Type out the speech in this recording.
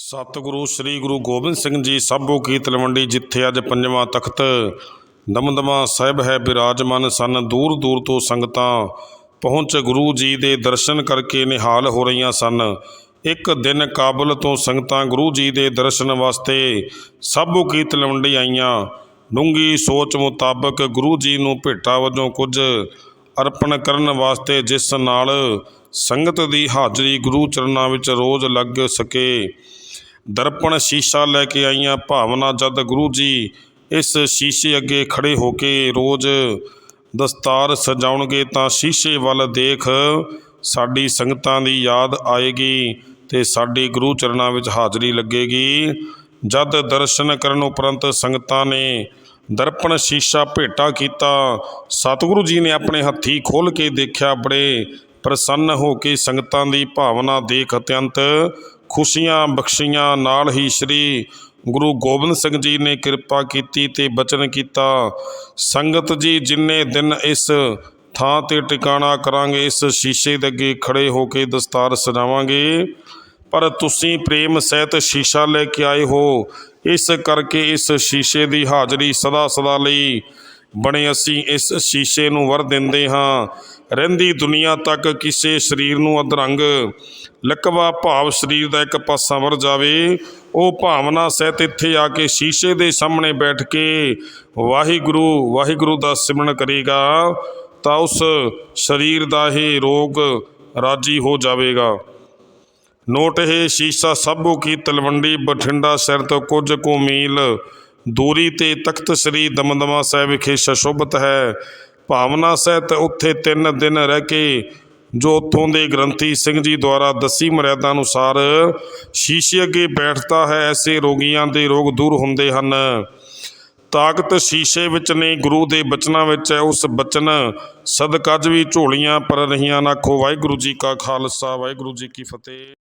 ਸਤਿਗੁਰੂ ਸ੍ਰੀ ਗੁਰੂ ਗੋਬਿੰਦ ਸਿੰਘ ਜੀ ਸਾਬੋ ਕੀ ਤਲਵੰਡੀ ਜਿੱਥੇ ਅੱਜ ਪੰਜਵਾਂ ਤਖਤ ਦਮਦਮਾ ਸਾਹਿਬ ਹੈ ਬਿਰਾਜਮਾਨ ਸਨ, ਦੂਰ ਦੂਰ ਤੋਂ ਸੰਗਤਾਂ ਪਹੁੰਚ ਗੁਰੂ ਜੀ ਦੇ ਦਰਸ਼ਨ ਕਰਕੇ ਨਿਹਾਲ ਹੋ ਰਹੀਆਂ ਸਨ। ਇੱਕ ਦਿਨ ਕਾਬਲ ਤੋਂ ਸੰਗਤਾਂ ਗੁਰੂ ਜੀ ਦੇ ਦਰਸ਼ਨ ਵਾਸਤੇ ਸਾਬੋ ਕੀ ਤਲਵੰਡੀ ਆਈਆਂ। ਡੂੰਗੀ ਸੋਚ ਮੁਤਾਬਕ ਗੁਰੂ ਜੀ ਨੂੰ ਭੇਟਾ ਵਜੋਂ ਕੁਝ ਅਰਪਣ ਕਰਨ ਵਾਸਤੇ ਜਿਸ ਨਾਲ ਸੰਗਤ ਦੀ ਹਾਜ਼ਰੀ ਗੁਰੂ ਚਰਨਾਂ ਵਿੱਚ ਰੋਜ਼ ਲੱਗ ਸਕੇ। ਦਰਪਣ ਸ਼ੀਸ਼ਾ ਲੈ ਕੇ ਆਈਆਂ ਭਾਵਨਾ ਜਦ ਗੁਰੂ ਜੀ ਇਸ ਸ਼ੀਸ਼ੇ ਅੱਗੇ ਖੜੇ ਹੋ ਕੇ ਰੋਜ਼ ਦਸਤਾਰ ਸਜਾਉਣਗੇ ਤਾਂ ਸ਼ੀਸ਼ੇ ਵੱਲ ਦੇਖ ਸਾਡੀ ਸੰਗਤਾਂ ਦੀ ਯਾਦ ਆਏਗੀ ਤੇ ਸਾਡੀ ਗੁਰੂ ਚਰਨਾਂ ਵਿੱਚ ਹਾਜ਼ਰੀ ਲੱਗੇਗੀ। ਜਦ ਦਰਸ਼ਨ ਕਰਨ ਉਪਰੰਤ ਸੰਗਤਾਂ ਨੇ ਦਰਪਣ ਸ਼ੀਸ਼ਾ ਭੇਟਾ ਕੀਤਾ, ਸਤਿਗੁਰੂ ਜੀ ਨੇ ਆਪਣੇ ਹੱਥੀ ਖੋਲ ਕੇ ਦੇਖਿਆ, ਬੜੇ ਪ੍ਰਸੰਨ ਹੋ ਕੇ ਸੰਗਤਾਂ ਦੀ ਭਾਵਨਾ ਦੇਖ ਅਤਿਅੰਤ ਖੁਸ਼ੀਆਂ ਬਖਸ਼ੀਆਂ ਨਾਲ ਹੀ ਸ੍ਰੀ ਗੁਰੂ ਗੋਬਿੰਦ ਸਿੰਘ ਜੀ ਨੇ ਕਿਰਪਾ ਕੀਤੀ ਤੇ ਬਚਨ ਕੀਤਾ। ਸੰਗਤ ਜੀ, ਜਿੰਨੇ ਦਿਨ ਇਸ ਥਾਂ ਤੇ ਟਿਕਾਣਾ ਕਰਾਂਗੇ, ਇਸ ਸ਼ੀਸ਼ੇ ਦੇ ਅੱਗੇ ਖੜੇ ਹੋ ਕੇ ਦਸਤਾਰ ਸਜਾਵਾਂਗੇ, ਪਰ ਤੁਸੀਂ ਪ੍ਰੇਮ ਸਹਿਤ ਸ਼ੀਸ਼ਾ ਲੈ ਕੇ ਆਏ ਹੋ। ਇਸ ਕਰਕੇ ਇਸ ਸ਼ੀਸ਼ੇ ਦੀ ਹਾਜ਼ਰੀ ਸਦਾ ਸਦਾ ਲਈ ਬਣੇ ਅਸੀਂ ਇਸ ਸ਼ੀਸ਼ੇ ਨੂੰ ਵਰ ਦਿੰਦੇ ਹਾਂ। ਰਹਿੰਦੀ ਦੁਨੀਆ ਤੱਕ ਕਿਸੇ ਸਰੀਰ ਨੂੰ ਅਧਰੰਗ। ਲਕਵਾ ਭਾਵ ਸਰੀਰ ਦਾ ਇੱਕ ਪਾਸਾ ਵਰ ਜਾਵੇ। ਉਹ ਭਾਵਨਾ ਸਹਿਤ ਇੱਥੇ ਆ ਕੇ ਸ਼ੀਸ਼ੇ ਦੇ ਸਾਹਮਣੇ ਬੈਠ ਕੇ ਵਾਹਿਗੁਰੂ ਵਾਹਿਗੁਰੂ ਦਾ ਸਿਮਰਨ ਕਰੇਗਾ। ਤਾਂ ਉਸ ਸਰੀਰ ਦਾ ਹੀ ਰੋਗ ਰਾਜੀ ਹੋ ਜਾਵੇਗਾ। ਨੋਟ ਇਹ, ਸ਼ੀਸ਼ਾ ਸਾਬੋ ਕੀ ਤਲਵੰਡੀ ਬਠਿੰਡਾ ਸ਼ਹਿਰ ਤੋਂ ਕੁਝ ਕੁ ਮੀਲ ਦੂਰੀ ਤੇ ਤਖਤ ਸ੍ਰੀ ਦਮਦਮਾ ਸਾਹਿਬ ਵਿਖੇ ਸ਼ਸ਼ੋਭਤ ਹੈ। ਭਾਵਨਾ ਸਹਿਤ ਉੱਥੇ ਤਿੰਨ ਦਿਨ ਰਹਿ ਕੇ ਜੋ ਉੱਥੋਂ ਦੇ ਗ੍ਰੰਥੀ ਸਿੰਘ ਜੀ ਦੁਆਰਾ ਦੱਸੀ ਮਰਿਆਦਾ ਅਨੁਸਾਰ ਸ਼ੀਸ਼ੇ ਅੱਗੇ ਬੈਠਦਾ ਹੈ, ਐਸੇ ਰੋਗੀਆਂ ਦੇ ਰੋਗ ਦੂਰ ਹੁੰਦੇ ਹਨ। ਤਾਕਤ ਸ਼ੀਸ਼ੇ ਵਿੱਚ ਨਹੀਂ ਗੁਰੂ ਦੇ ਬਚਨਾਂ ਵਿੱਚ ਹੈ। ਉਸ ਬਚਨ, ਸਦਕਾ ਅੱਜ ਵੀ ਝੋਲੀਆਂ ਪਰ ਰਹੀਆਂ ਨਾ ਖੋ। ਵਾਹਿਗੁਰੂ ਜੀ ਕਾ ਖਾਲਸਾ, ਵਾਹਿਗੁਰੂ ਜੀ ਕੀ ਫਤਿਹ।